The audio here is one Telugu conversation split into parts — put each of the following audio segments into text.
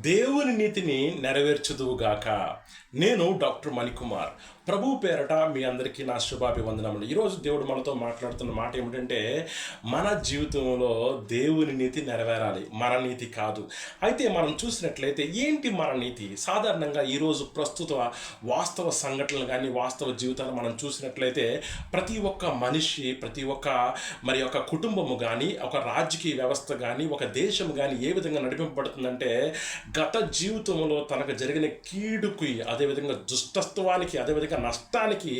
దేవుని నీతిని నెరవేర్చుదువుగాక. నేను డాక్టర్ మణికుమార్. ప్రభు పేరట మీ అందరికీ నా శుభాభివందనములు. ఈరోజు దేవుడు మనతో మాట్లాడుతున్న మాట ఏమిటంటే మన జీవితంలో దేవుని నీతి నెరవేరాలి. మన నీతి కాదు. అయితే మనం చూసినట్లయితే ఏంటి మన నీతి సాధారణంగా ఈరోజు ప్రస్తుత వాస్తవ సంఘటనలు కానీ వాస్తవ జీవితాలు మనం చూసినట్లయితే ప్రతి ఒక్క మనిషి ప్రతి ఒక్క మరి ఒక కుటుంబము కానీ ఒక రాజకీయ వ్యవస్థ కానీ ఒక దేశం కానీ ఏ విధంగా నడిపింపబడుతుందంటే గత జీవితంలో తనకు జరిగిన కీడుకి అదేవిధంగా దుష్టత్వానికి అదేవిధంగా నష్టానికి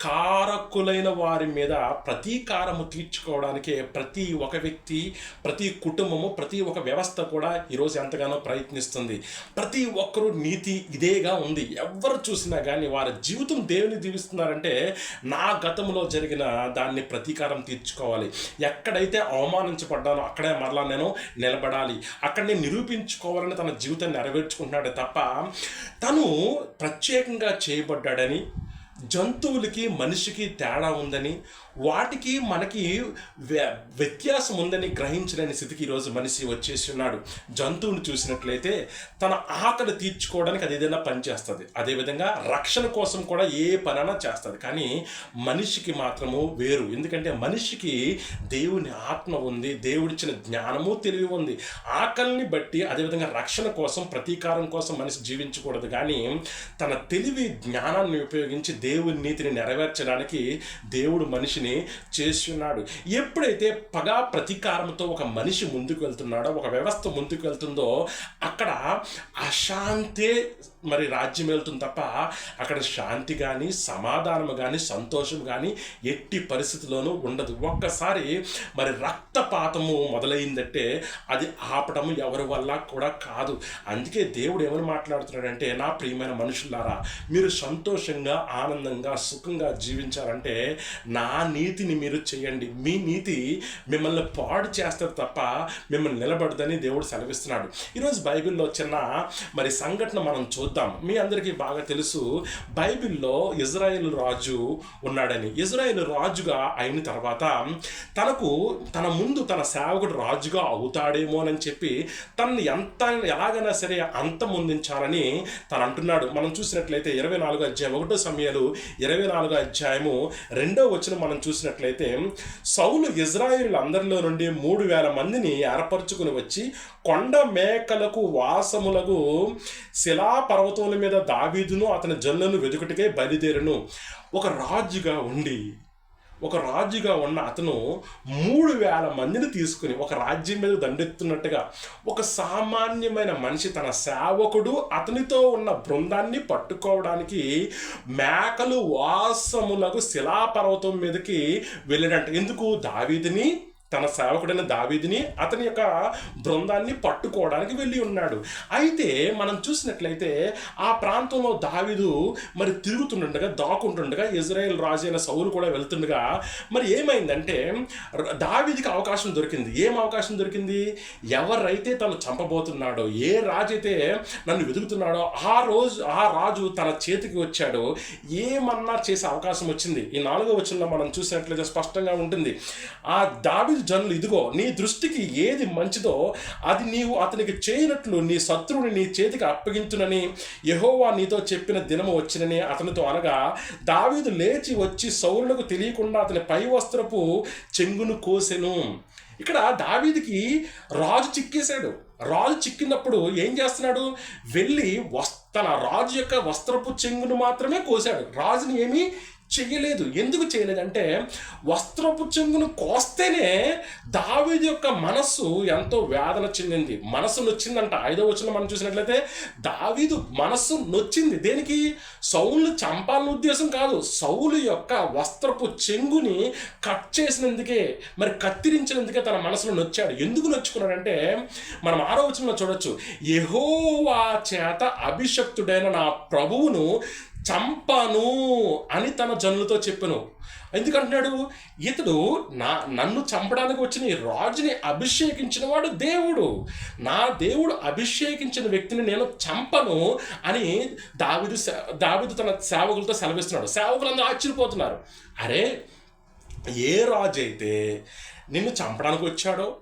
కారకులైన వారి మీద ప్రతీకారము తీర్చుకోవడానికే ప్రతి ఒక వ్యక్తి ప్రతి కుటుంబము ప్రతి ఒక వ్యవస్థ కూడా ఈరోజు ఎంతగానో ప్రయత్నిస్తుంది. ప్రతి ఒక్కరూ నీతి ఇదేగా ఉంది. ఎవరు చూసినా కానీ వారి జీవితం దేవుని దీవిస్తున్నారంటే నా గతంలో జరిగిన దాన్ని ప్రతీకారం తీర్చుకోవాలి. ఎక్కడైతే అవమానించబడ్డానో అక్కడే మరలా నేను నిలబడాలి. అక్కడ నేను నిరూపించుకోవాలని తన జీవితాన్ని నెరవేర్చుకుంటున్నాడే తప్ప తను ప్రత్యేకంగా చేయబడ్డాడని జంతువులకి మనిషికి తేడా ఉందని వాటికి మనకి వ్య- వ్యత్యాసం ఉందని గ్రహించలేని స్థితికి ఈరోజు మనిషి వచ్చేసి ఉన్నాడు జంతువుని చూసినట్లయితే తన ఆకలి తీర్చుకోవడానికి అది ఏదైనా పనిచేస్తుంది అదేవిధంగా రక్షణ కోసం కూడా ఏ పనైనా చేస్తుంది. కానీ మనిషికి మాత్రము వేరు. ఎందుకంటే మనిషికి దేవుని ఆత్మ ఉంది దేవుడిచ్చిన జ్ఞానము తెలివి ఉంది. ఆకలిని బట్టి అదేవిధంగా రక్షణ కోసం ప్రతీకారం కోసం మనిషి జీవించకూడదు. కానీ తన తెలివి జ్ఞానాన్ని ఉపయోగించి దేవుని నీతిని నెరవేర్చడానికి దేవుడు మనిషిని చేసి ఉన్నాడు ఎప్పుడైతే పగా ప్రతీకారంతో ఒక మనిషి ముందుకు వెళ్తున్నాడో ఒక వ్యవస్థ ముందుకు వెళ్తుందో అక్కడ అశాంతే మరి రాజ్యం వెళ్తుంది తప్ప అక్కడ శాంతి కానీ సమాధానం కానీ సంతోషం కానీ ఎట్టి పరిస్థితిలోనూ ఉండదు. ఒక్కసారి మరి రక్తపాతము మొదలైందంటే అది ఆపటము ఎవరి వల్ల కూడా కాదు. అందుకే దేవుడు ఏమని మాట్లాడుతున్నాడంటే నా ప్రియమైన మనుషులారా మీరు సంతోషంగా ఆనందంగా సుఖంగా జీవించాలంటే నా నీతిని మీరు చేయండి. మీ నీతి మిమ్మల్ని పాడు చేస్తారు తప్ప మిమ్మల్ని నిలబడదని దేవుడు సెలవిస్తున్నాడు. ఈరోజు బైబిల్లో చిన్న మరి సంఘటన మనం చూద్దాం. మీ అందరికీ బాగా తెలుసు బైబిల్లో ఇజ్రాయెల్ రాజు ఉన్నాడని. ఇజ్రాయెల్ రాజుగా అయిన తర్వాత తనకు తన ముందు తన సేవకుడు రాజుగా అవుతాడేమోనని చెప్పి తనని ఎంత ఎలాగైనా సరే అంతమొందించాలని తను అంటున్నాడు మనం చూసినట్లయితే ఇరవై నాలుగు అధ్యాయం ఒకటో సమయాలు ఇరవై నాలుగో అధ్యాయము రెండో వచ్చిన మనం చూసినట్లయితే సౌలు ఇజ్రాయిల్ అందరిలో నుండి మూడు వేల మందిని ఏర్పరచుకుని వచ్చి కొండ మేకలకు వాసములకు శిలా పర్వతముల మీద దావీదును అతని జల్లను వెతుకుటికే బయలుదేరును. ఒక రాజుగా ఉండి ఒక రాజుగా ఉన్న అతను మూడు వేల మందిని తీసుకుని ఒక రాజ్యం మీద దండెత్తున్నట్టుగా ఒక సామాన్యమైన మనిషి తన సేవకుడు అతనితో ఉన్న బృందాన్ని పట్టుకోవడానికి మేకలు వాసములకు శిలాపర్వతం మీదకి వెళ్ళాడంట ఎందుకు? దావీదిని తన సేవకుడైన దావీదిని అతని యొక్క బృందాన్ని పట్టుకోవడానికి వెళ్ళి ఉన్నాడు. అయితే మనం చూసినట్లయితే ఆ ప్రాంతంలో దావీదు మరి తిరుగుతుండగా దాక్కుంటుండగా ఇజ్రాయెల్ రాజు అయిన సౌలు కూడా వెళ్తుండగా మరి ఏమైందంటే ర- దావీదికి అవకాశం దొరికింది. ఏం అవకాశం దొరికింది? ఎవరైతే తను చంపబోతున్నాడో ఏ రాజు అయితే నన్ను వెతుకుతున్నాడో ఆ రోజు ఆ రాజు తన చేతికి వచ్చాడో. ఏమన్నా చేసే అవకాశం వచ్చింది? ఈ నాలుగో వచ్చిన మనం చూసినట్లయితే స్పష్టంగా ఉంటుంది. ఆ దావీదు జనులు. ఇదిగో నీ దృష్టికి ఏది మంచిదో అది నీవు అతనికి చేయనట్లు నీ శత్రువుని నీ చేతికి అప్పగించునని యహోవా నీతో చెప్పిన దినము వచ్చినని అతనితో అనగా దావీదు లేచి వచ్చి సౌరులకు తెలియకుండా అతని పై వస్త్రపు చెంగును కోసెను. ఇక్కడ దావీదికి రాజు చిక్కేశాడు. రాజు చిక్కినప్పుడు ఏం చేస్తున్నాడు? వెళ్ళి వస్ తన రాజు యొక్క వస్త్రపు చెంగును మాత్రమే కోసాడు. రాజుని ఏమీ చెయ్యలేదు ఎందుకు చేయలేదంటే వస్త్రపు చెంగును కోస్తేనే దావీదు యొక్క మనస్సు ఎంతో వేదన చెందింది. మనస్సు నొచ్చిందంట. ఐదో వచ్చిన మనం చూసినట్లయితే దావీదు మనస్సు నొచ్చింది. దేనికి? సౌలు చంపాలని ఉద్దేశం కాదు. సౌలు యొక్క వస్త్రపు చెంగుని కట్ చేసినందుకే మరి కత్తిరించినందుకే తన మనసులో నొచ్చాడు. ఎందుకు నొచ్చుకున్నాడంటే మనం ఆరో వచనంలో చూడొచ్చు. యెహోవా చేత అభిషక్తుడైన నా ప్రభువును చంపను అని తన జనులతో చెప్పాను. ఎందుకంటున్నాడు? ఇతడు నా నన్ను చంపడానికి వచ్చిన ఈ రాజుని అభిషేకించిన వాడు దేవుడు. నా దేవుడు అభిషేకించిన వ్యక్తిని నేను చంపను అని దావిదు సే- తన సేవకులతో సెలవిస్తున్నాడు. సేవకులందరూ ఆశ్చర్యపోతున్నారు. అరే ఏ రాజు అయితే నిన్ను చంపడానికి వచ్చాడో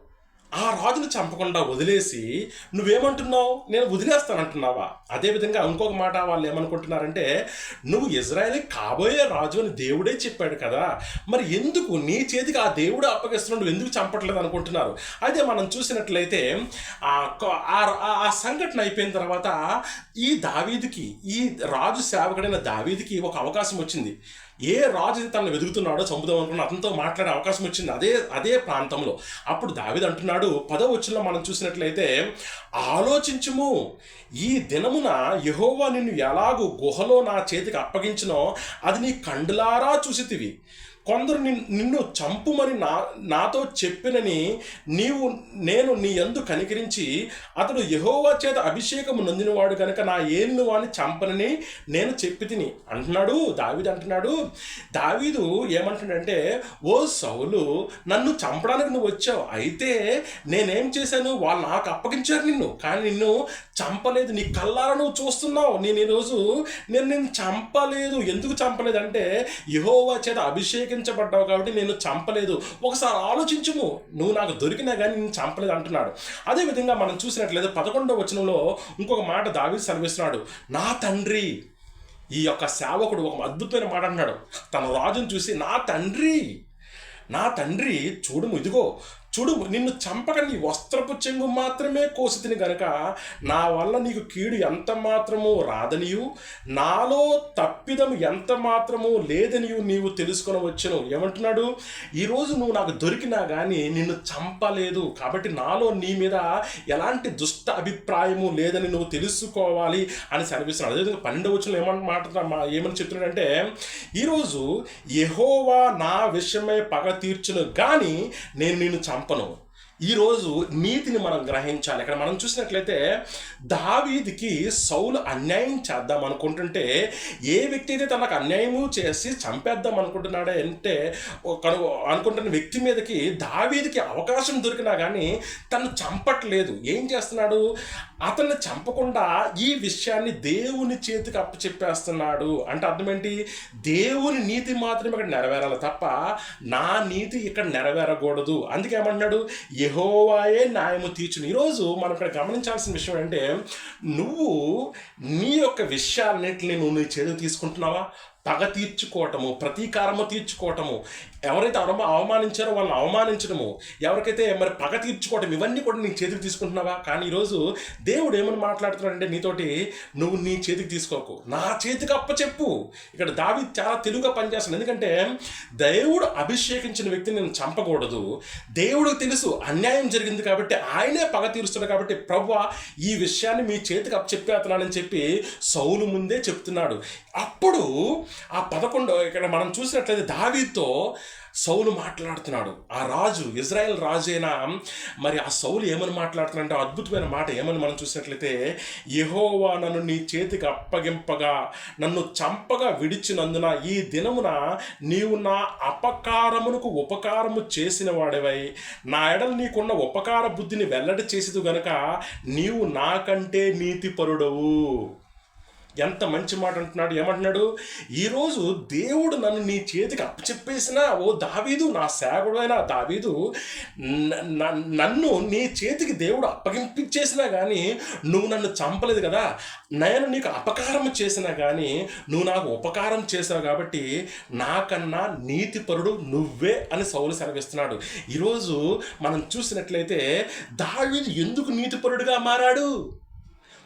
ఆ రాజును చంపకుండా వదిలేసి నువ్వేమంటున్నావు? నేను వదిలేస్తానంటున్నావా? అదేవిధంగా ఇంకొక మాట వాళ్ళు ఏమనుకుంటున్నారంటే నువ్వు ఇజ్రాయేలీ కాబోయే రాజు అని దేవుడే చెప్పాడు కదా. మరి ఎందుకు నీ చేతికి ఆ దేవుడు అప్పగిస్తున్నాడు? నువ్వు ఎందుకు చంపట్లేదు? అనుకుంటున్నారు. అదే మనం చూసినట్లయితే ఆ ఆ- ఆ సంఘటన అయిపోయిన తర్వాత ఈ దావీదికి ఈ రాజు సేవకుడైన దావీదికి ఒక అవకాశం వచ్చింది. ఏ రాజు తనను వెతుకుతున్నాడో చంపుదాం అనుకున్న అతనితో మాట్లాడే అవకాశం వచ్చింది అదే అదే ప్రాంతంలో. అప్పుడు దావీదు అంటున్నాడు పదవ వచ్చిన మనం చూసినట్లయితే ఆలోచించుము ఈ దినమున యహోవా నిన్ను ఎలాగూ గుహలో నా చేతికి అప్పగించినో అది నీ కండులారా చూసితివి. కొందరు నిన్ను నిన్ను చంపుమని నా నాతో చెప్పినని నీవు నేను నీ ఎందు కనికరించి అతడు యహోవా చేత అభిషేకము నొందినవాడు కనుక నా ఏలిన వాడిని చంపనని నేను చెప్పి తిని అంటున్నాడు దావీదు అంటున్నాడు. దావీదు ఏమంటున్నాడంటే ఓ సౌలు నన్ను చంపడానికి నువ్వు వచ్చావు. అయితే నేనేం చేశాను? వాళ్ళు నాకు అప్పగించారు నిన్ను. కానీ నిన్ను చంపలేదు. నీ కల్లారా నువ్వు చూస్తున్నావు? నేను ఈరోజు నేను నిన్ను చంపలేదు. ఎందుకు చంపలేదంటే యహోవా చేత అభిషేకం అభిషేకించబడ్డావు కాబట్టి నేను చంపలేదు. ఒకసారి ఆలోచించుము. నువ్వు నాకు దొరికినా కానీ నేను చంపలేదు అంటున్నాడు. అదేవిధంగా మనం చూసినట్లయితే పదకొండవ వచనంలో ఇంకొక మాట దావి సెలవిస్తున్నాడు. నా తండ్రి ఈ యొక్క సేవకుడు ఒక అద్భుతమైన మాట అంటున్నాడు. తన రాజును చూసి నా తండ్రి నా తండ్రి చూడుము ఇదిగో చూడు నిన్ను చంపక నీ వస్త్రపు చెంగు మాత్రమే కోసితిని గనక నా వల్ల నీకు కీడు ఎంత మాత్రము రాదనియు నాలో తప్పిదము ఎంత మాత్రము లేదనియు నీవు తెలుసుకొని వచ్చను. ఏమంటున్నాడు? ఈరోజు నువ్వు నాకు దొరికినా కానీ నిన్ను చంపలేదు. కాబట్టి నాలో నీ మీద ఎలాంటి దుష్ట అభిప్రాయము లేదని నువ్వు తెలుసుకోవాలి అని సెలవిస్తున్నాడు అదేవిధంగా పన్నెండవ వచ్చిన ఏమని మాట ఏమని చెప్తున్నాడంటే ఈరోజు ఎహోవా నా విషయమై పగ తీర్చును కానీ నేను నిన్ను చంపను ఈరోజు నీతిని మనం గ్రహించాలి. ఇక్కడ మనం చూసినట్లయితే దావీదికి సౌలు అన్యాయం చేద్దాం అనుకుంటుంటే ఏ వ్యక్తి అయితే తనకు అన్యాయము చేసి చంపేద్దాం అనుకుంటున్నాడే అంటే ఒక అనుకుంటున్న వ్యక్తి మీదకి దావీదికి అవకాశం దొరికినా కానీ తను చంపట్లేదు. ఏం చేస్తున్నాడు? అతన్ని చంపకుండా ఈ విషయాన్ని దేవుని చేతికి అప్పచెప్పేస్తున్నాడు అంటే అర్థమేంటి దేవుని నీతి మాత్రమే ఇక్కడ నెరవేరాలి తప్ప నా నీతి ఇక్కడ నెరవేరకూడదు. అందుకేమంటున్నాడు? ఏ యహోవాయే న్యాయము తీర్చును. ఈరోజు మనం ఇక్కడ గమనించాల్సిన విషయం అంటే నువ్వు నీ యొక్క విషయాలన్నింటినీ నువ్వు నీ చేతికి తీసుకుంటున్నావా? పగ తీర్చుకోవటము ప్రతీకారము తీర్చుకోవటము ఎవరైతే అవమ అవమానించారో వాళ్ళని అవమానించడము ఎవరికైతే మరి పగ తీర్చుకోవటం ఇవన్నీ కూడా నీ చేతికి తీసుకుంటున్నావా? కానీ ఈరోజు దేవుడు ఏమని మాట్లాడుతున్నాడంటే నీతోటి నువ్వు నీ చేతికి తీసుకోకు. నా చేతికి అప్పచెప్పు. ఇక్కడ దావి చాలా తెలుగుగా పనిచేస్తాను ఎందుకంటే దేవుడు అభిషేకించిన వ్యక్తిని నేను చంపకూడదు. దేవుడికి తెలుసు అన్యాయం జరిగింది కాబట్టి ఆయనే పగ తీరుస్తున్నాడు కాబట్టి ప్రభు ఈ విషయాన్ని మీ చేతికి అప్పచెప్పేస్తున్నానని చెప్పి సౌలు ముందే చెప్తున్నాడు. అప్పుడు ఆ పదకొండు ఇక్కడ మనం చూసినట్లయితే దావీతో సౌలు మాట్లాడుతున్నాడు. ఆ రాజు ఇజ్రాయెల్ రాజు అయినా మరి ఆ సౌలు ఏమని మాట్లాడుతున్నాడంటే అద్భుతమైన మాట ఏమని మనం చూసినట్లయితే యహోవా నన్ను నీ చేతికి అప్పగింపగా నన్ను చంపగా విడిచినందున ఈ దినమున నీవు నా అపకారమునకు ఉపకారము చేసిన వాడివై నా ఎడలు నీకున్న ఉపకార బుద్ధిని వెల్లడి చేసేది గనక నీవు నాకంటే నీతిపరుడవు. ఎంత మంచి మాట అంటున్నాడు ఏమంటున్నాడు? ఈరోజు దేవుడు నన్ను నీ చేతికి అప్పచెప్పేసిన ఓ దావీదు నా సేవకుడైన దావీదు నన్ను నీ చేతికి దేవుడు అప్పగింపించేసినా కానీ నువ్వు నన్ను చంపలేదు కదా? నేను నీకు అపకారం చేసినా కానీ నువ్వు నాకు ఉపకారం చేసావు కాబట్టి నాకన్నా నీతిపరుడు నువ్వే అని సౌలు సెలవిస్తున్నాడు. ఈరోజు మనం చూసినట్లయితే దావీదు ఎందుకు నీతిపరుడుగా మారాడు?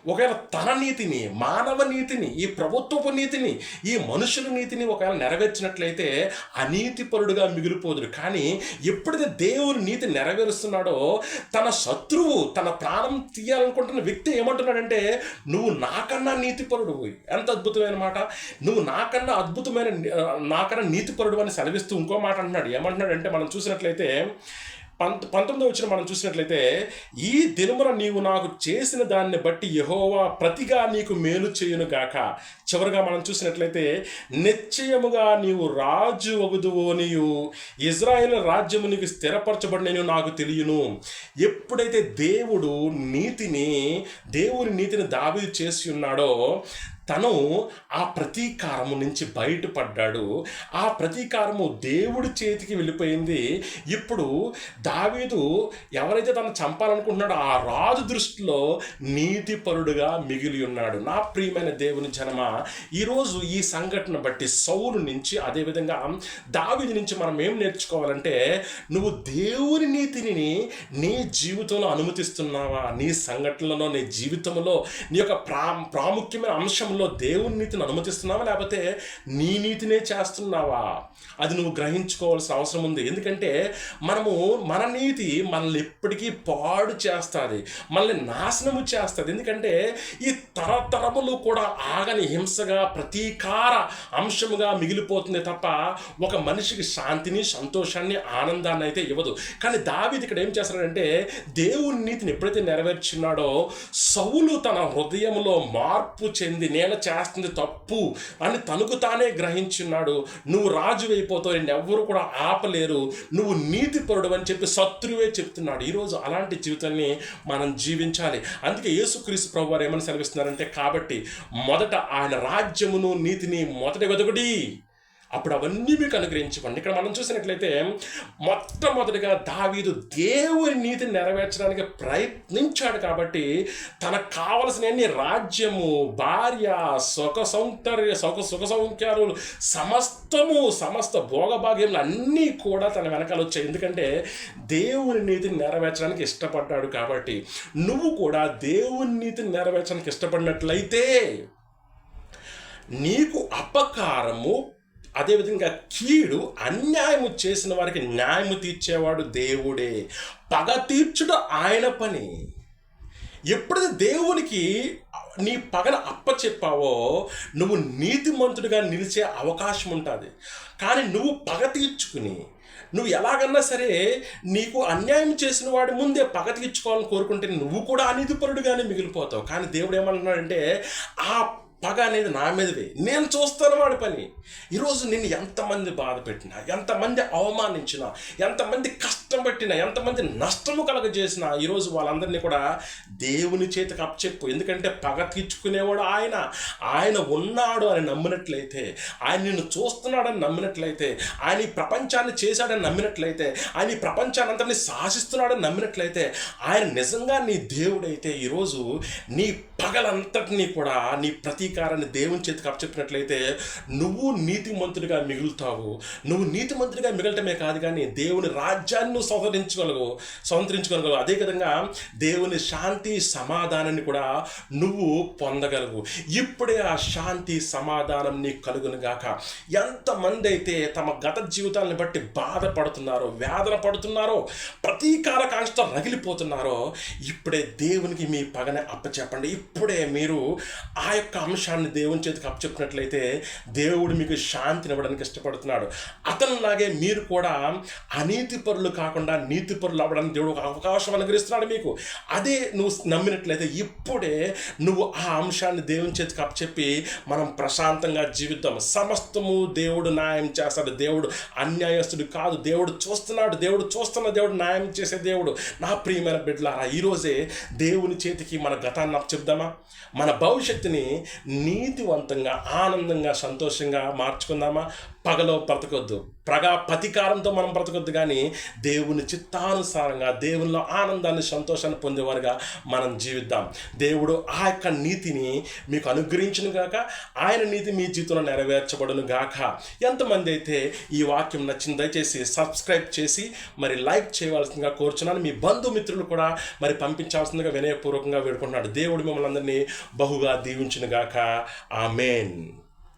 ఒకవేళ తన నీతిని మానవ నీతిని ఈ ప్రభుత్వపు నీతిని ఈ మనుషుల నీతిని ఒకవేళ నెరవేర్చినట్లయితే అనీతిపరుడుగా మిగిలిపోదుడు కానీ ఎప్పుడైతే దేవుని నీతి నెరవేరుస్తున్నాడో తన శత్రువు తన ప్రాణం తీయాలనుకుంటున్న వ్యక్తి ఏమంటున్నాడంటే నువ్వు నాకన్నా నీతిపరుడు ఎంత అద్భుతమైన మాట. నువ్వు నాకన్నా అద్భుతమైన నాకన్నా నీతిపరుడు అని సెలవిస్తూ ఇంకో మాట అంటున్నాడు. ఏమంటున్నాడంటే మనం చూసినట్లయితే పంత పంతొమ్మిది వచ్చిన మనం చూసినట్లయితే ఈ దినమున నీవు నాకు చేసిన దాన్ని బట్టి యహోవా ప్రతిగా నీకు మేలు చేయును గాక. చివరిగా మనం చూసినట్లయితే నిశ్చయముగా నీవు రాజు వగుదువో నీవు ఇజ్రాయేల్ రాజ్యము నీకు స్థిరపరచబడినను నాకు తెలియను. ఎప్పుడైతే దేవుడు నీతిని దేవుని నీతిని దావీ చేసి ఉన్నాడో తను ఆ ప్రతీకారము నుంచి బయటపడ్డాడు. ఆ ప్రతీకారము దేవుడి చేతికి వెళ్ళిపోయింది. ఇప్పుడు దావీదు ఎవరైతే తను చంపాలనుకుంటున్నాడో ఆ రాజు దృష్టిలో నీతిపరుడుగా మిగిలి ఉన్నాడు. నా ప్రియమైన దేవుని జనమ ఈరోజు ఈ సంఘటన బట్టి సౌలు నుంచి అదేవిధంగా దావీదు నుంచి మనం ఏం నేర్చుకోవాలంటే నువ్వు దేవుని నీతిని నీ జీవితంలో అనుమతిస్తున్నావా? నీ సంఘటనలో నీ జీవితంలో నీ యొక్క ప్రా ప్రాముఖ్యమైన అంశం విషయంలో దేవుని నీతిని అనుమతిస్తున్నావా? లేకపోతే నీ నీతినే చేస్తున్నావా? అది నువ్వు గ్రహించుకోవాల్సిన అవసరం ఉంది. ఎందుకంటే మనము మన నీతి మనల్ని ఎప్పటికీ పాడు చేస్తుంది. మనల్ని నాశనము చేస్తుంది. ఎందుకంటే ఈ తరతరములు కూడా ఆగని హింసగా ప్రతీకార అంశముగా మిగిలిపోతుంది తప్ప ఒక మనిషికి శాంతిని సంతోషాన్ని ఆనందాన్ని అయితే ఇవ్వదు. కానీ దావిది ఇక్కడ ఏం చేస్తాడంటే దేవుని నీతిని ఎప్పుడైతే నెరవేర్చున్నాడో సౌలు తన హృదయంలో మార్పు చెందిన నేను చేస్తుంది తప్పు అని తనకు తానే గ్రహించున్నాడు. నువ్వు రాజు అయిపోతావు ఎవ్వరు కూడా ఆపలేరు. నువ్వు నీతిపరుడు అని చెప్పి శత్రువే చెప్తున్నాడు. ఈరోజు అలాంటి జీవితాన్ని మనం జీవించాలి. అందుకే యేసుక్రీస్తు ప్రభు వారు ఏమని సెలవిస్తున్నారంటే కాబట్టి మొదట ఆయన రాజ్యమును నీతిని మొదటి వెదకుడి. అప్పుడు అవన్నీ మీకు అనుగ్రహించుకోండి. ఇక్కడ మనం చూసినట్లయితే మొట్టమొదటిగా దావీదు దేవుని నీతిని నెరవేర్చడానికి ప్రయత్నించాడు కాబట్టి తనకు కావలసిన అన్ని రాజ్యము భార్య సుఖ సౌందర్య సుఖ సుఖ సౌఖ్యాలు సమస్తము సమస్త భోగభాగ్యములు అన్నీ కూడా తన వెనకాల వచ్చాయి. ఎందుకంటే దేవుని నీతిని నెరవేర్చడానికి ఇష్టపడ్డాడు కాబట్టి నువ్వు కూడా దేవుని నీతిని నెరవేర్చడానికి ఇష్టపడినట్లయితే నీకు అపకారము అదేవిధంగా కీడు అన్యాయము చేసిన వారికి న్యాయము తీర్చేవాడు దేవుడే. పగ తీర్చుడు ఆయన పని. ఎప్పుడైతే దేవునికి నీ పగన అప్పచెప్పావో నువ్వు నీతిమంతుడిగా నిలిచే అవకాశం ఉంటుంది కానీ నువ్వు పగ తీర్చుకుని నువ్వు ఎలాగన్నా సరే నీకు అన్యాయం చేసిన వాడి ముందే పగ తీర్చుకోవాలని కోరుకుంటే నువ్వు కూడా అనీతిపరుడుగానే మిగిలిపోతావు. కానీ దేవుడు ఏమంటున్నాడంటే ఆ పగ అనేది నా మీదవే. నేను చూస్తాను వాడి పని. ఈరోజు నిన్ను ఎంతమంది బాధ పెట్టినా ఎంతమంది అవమానించినా ఎంతమంది కష్టం పెట్టినా ఎంతమంది నష్టము కలగజేసినా ఈరోజు వాళ్ళందరినీ కూడా దేవుని చేతికి అప్పచెప్పు. ఎందుకంటే పగ తీర్చుకునేవాడు ఆయన. ఆయన ఉన్నాడు అని నమ్మినట్లయితే ఆయన నిన్ను చూస్తున్నాడని నమ్మినట్లయితే ఆయన ఈ ప్రపంచాన్ని చేశాడని నమ్మినట్లయితే ఆయన ఈ ప్రపంచాన్ని అంతని శాసిస్తున్నాడని నమ్మినట్లయితే ఆయన నిజంగా నీ దేవుడైతే ఈరోజు నీ పగలంతటినీ కూడా నీ ప్రతి అంగీకారాన్ని దేవుని చేతికి అప్పచెప్పినట్లయితే నువ్వు నీతిమంతుడిగా మిగులుతావు. నువ్వు నీతిమంతుడిగా మిగలటమే కాదు కానీ దేవుని రాజ్యాన్ని నువ్వు సంతరించుకోగలవు సంతరించుకోగలవు అదే విధంగా దేవుని శాంతి సమాధానాన్ని కూడా నువ్వు పొందగలవు. ఇప్పుడే ఆ శాంతి సమాధానం నీకు కలుగును గాక. ఎంతమంది అయితే తమ గత జీవితాలను బట్టి బాధపడుతున్నారో వేదన పడుతున్నారో ప్రతీకార కాంక్షతో రగిలిపోతున్నారో ఇప్పుడే దేవునికి మీ పగని అప్పచెప్పండి. ఇప్పుడే మీరు ఆ యొక్క అంశాన్ని దేవుని చేతికి అప్పచెప్పినట్లయితే దేవుడు మీకు శాంతిని ఇవ్వడానికి ఇష్టపడుతున్నాడు. అతనిలాగే మీరు కూడా అనీతి పరులు కాకుండా నీతి పరులు అవ్వడానికి దేవుడు ఒక అవకాశం అనుగ్రహిస్తున్నాడు మీకు. అదే నువ్వు నమ్మినట్లయితే ఇప్పుడే నువ్వు ఆ అంశాన్ని దేవుని చేతికి అప్పచెప్పి మనం ప్రశాంతంగా జీవిద్దాం. సమస్తము దేవుడు న్యాయం చేస్తాడు. దేవుడు అన్యాయస్తుడు కాదు. దేవుడు చూస్తున్నాడు. దేవుడు చూస్తున్న దేవుడు న్యాయం చేసే దేవుడు. నా ప్రియమైన బిడ్డలారా ఈరోజే దేవుని చేతికి మన గతాన్ని అప్పచెప్దామా? మన భవిష్యత్తుని నీతివంతంగా ఆనందంగా సంతోషంగా మార్చుకుందామా? పగలో బ్రతకొద్దు. ప్రగా ప్రతీకారంతో మనం బ్రతకొద్దు కానీ దేవుని చిత్తానుసారంగా దేవునిలో ఆనందాన్ని సంతోషాన్ని పొందేవారుగా మనం జీవిద్దాం. దేవుడు ఆ యొక్క నీతిని మీకు అనుగ్రహించును గాక ఆయన నీతి మీ జీవితంలో నెరవేర్చబడును గాక. ఎంతమంది అయితే ఈ వాక్యం నచ్చింది దయచేసి సబ్స్క్రైబ్ చేసి మరి లైక్ చేయవలసిందిగా కోరుచున్నాను. మీ బంధుమిత్రులు కూడా మరి పంపించాల్సిందిగా వినయపూర్వకంగా వేడుకుంటున్నాడు. దేవుడు మిమ్మల్ని అందరినీ బహుగా దీవించును గాక. ఆమెన్.